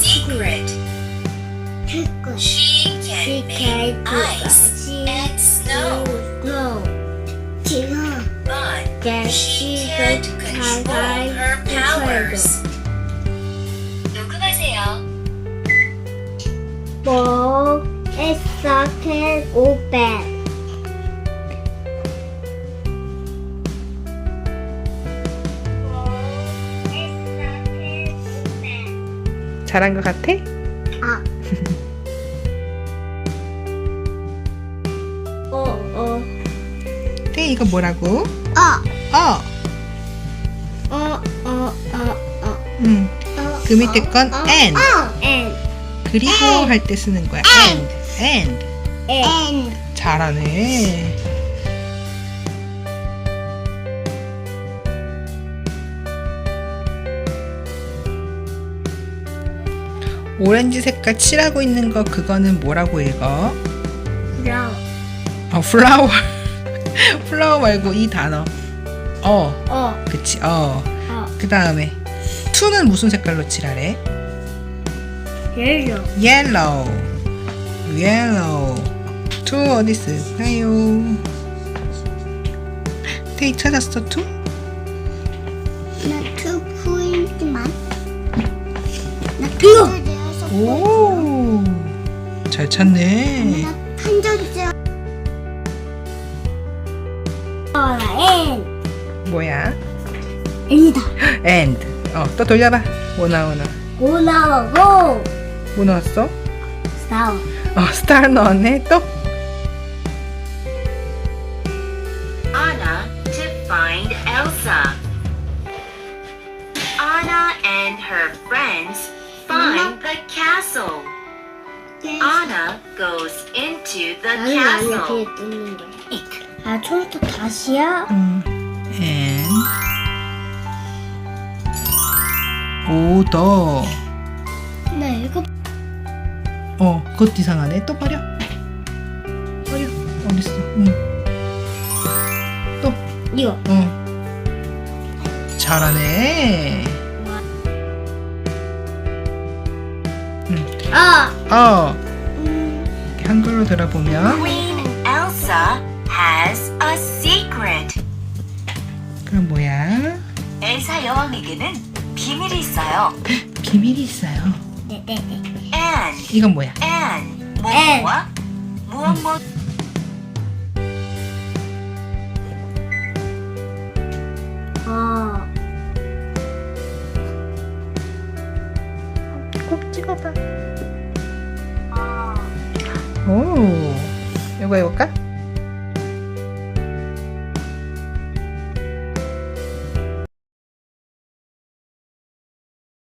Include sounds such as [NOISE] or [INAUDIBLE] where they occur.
secret. secret. She can make ice and snow, 지금 but she can't control her powers. 녹음하세요. 뭐 에사켈 잘한 것 같아? 아. 어, 어, 네, 이거 뭐라고? 어, 어. 어, 어, 어, 어. 음. 어, 그 밑에 건 어, and. 어, and, 그리고 and. 할때 쓰는 거야. and. and. and. 잘하네. 오렌지 색깔 칠하고 있는 거 그거는 뭐라고 읽어? 브라운. 어, 플라워. 플라워 [LAUGHS] 말고 이 단어. 어, 어, 그치. 어. 어. 그 다음에 투는 무슨 색깔로 칠하래? 옐로. yellow. yellow. 투 어디 쓸까요? 테이 찾았어 투? 나투 포인트만. 나 투. 오. 잘 찾네. 어. 뭐야? 애니다. and. 어, 또 돌려봐. 뭐 나오나? 오 나오고. 뭐 나왔어? 싸워. 어, star 넣었네. 또? Anna to find Elsa. Anna and her castle. Anna goes into the 아니야, castle. 그게 뜯는 거야. 아, 처음부터 다시야? 음. and. 오더. 나 이거 어, 그것도 이상하네. 또 버려. 버려. 어딨어? 응. 또. 이거. 응. 잘하네. 아. 어. 음. 이렇게 한글로 들어보면 Queen Elsa has a secret. 그럼 뭐야? 엘사 여왕에게는 비밀이 있어요. [GASPS] 비밀이 있어요. 네네네. And 이건 뭐야? and 무엇과 무엇 무엇 찍어봐. 어. 오. 이거 해볼까?